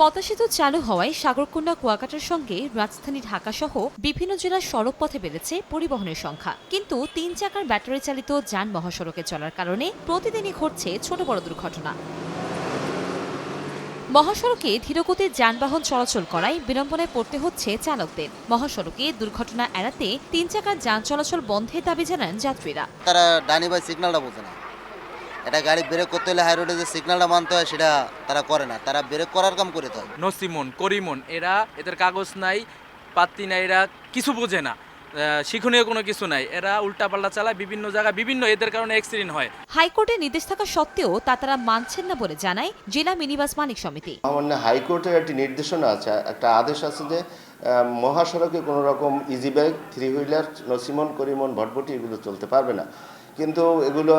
পদ্মা সেতু চালু হওয়ায় সাগরকন্যা কুয়াকাটার সঙ্গে রাজধানী ঢাকা সহ বিভিন্ন জেলার সড়ক পথে বেড়েছে পরিবহনের সংখ্যা। কিন্তু তিন চাকার ব্যাটারি চালিত যান মহাসড়কে চলার কারণে প্রতিদিনই ঘটছে ছোট বড় দুর্ঘটনা। মহাসড়কে ধীরগতির যানবাহন চলাচল করায় বিড়ম্বনায় পড়তে হচ্ছে চালকদের। মহাসড়কে দুর্ঘটনা এড়াতে তিন চাকার যান চলাচল বন্ধের দাবি জানান যাত্রীরা। তারা ডানি বাই সিগন্যালটা বোঝে না। এটা গাড়ি ব্রেক করতে হলে হাই রোডে যে সিগন্যালটা মানতে হয় সেটা তারা করে না। তারা ব্রেক করার কাম করে তো নসিমন করিমন এরা এদের কাগজ নাই পাত্তি নাই এরা কিছু বোঝে না। শিক্ষণীয় কোনো কিছু নাই। এরা উল্টাপাল্টা চালায় বিভিন্ন জায়গায় বিভিন্ন এদের কারণে অ্যাক্সিডেন্ট হয়। হাইকোর্টের নির্দেশ থাকা সত্ত্বেও তা তারা মানছেন না বলে জানায় জেলা মিনিবাস মালিক সমিতি। সামান্য হাইকোর্টের একটি নির্দেশনা আছে। একটা আদেশ আছে যে মহাসড়কে কোনো রকম ইজি বাইক থ্রি হুইলার নসিমন করিমন ভটভটি এগুলো চলতে পারবে না। কিন্তু এগুলো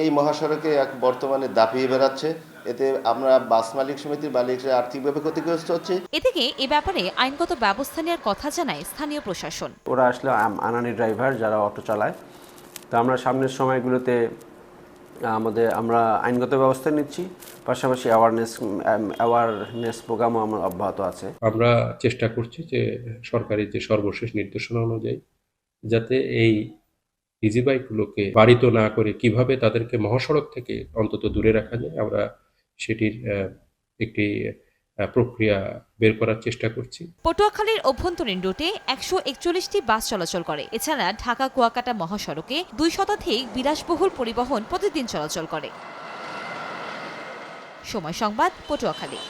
এই মহাসড়কে এক বর্তমানে দাপিয়ে বেড়াচ্ছে। এতে আমরা বাস মালিক সমিতির মালিকরা আর্থিকভাবে ক্ষতিগ্রস্ত হচ্ছে। এদিকে এ ব্যাপারে আইনগত ব্যবস্থা নেওয়ার কথা জানায় স্থানীয় প্রশাসন। ওরা আসলে আনানি ড্রাইভার যারা অটো চালায়। তো আমরা সামনের সময়গুলোতে আমাদের আমরা আইনগত ব্যবস্থা নিচ্ছি। পাশাপাশি অ্যাওয়ারনেস অ্যাওয়ারনেস প্রোগ্রামও আমার অব্যাহত আছে। আমরা চেষ্টা করছি যে সরকারি যে সর্বশেষ নির্দেশনা অনুযায়ী যাতে এই ইজি বাইকগুলোকে বাড়িত না করে কীভাবে তাদেরকে মহাসড়ক থেকে অন্তত দূরে রাখা যায়, আমরা সেটির একটি প্রক্রিয়া বের করার চেষ্টা করছি। পটুয়াখালীর অভ্যন্তরীণ রুটে একশো একচল্লিশটি বাস চলাচল করে। এছাড়া ঢাকা কুয়াকাটা মহাসড়কে দুই শতাধিক বিলাসবহুল পরিবহন প্রতিদিন চলাচল করে। সময় সংবাদ, পটুয়াখালী।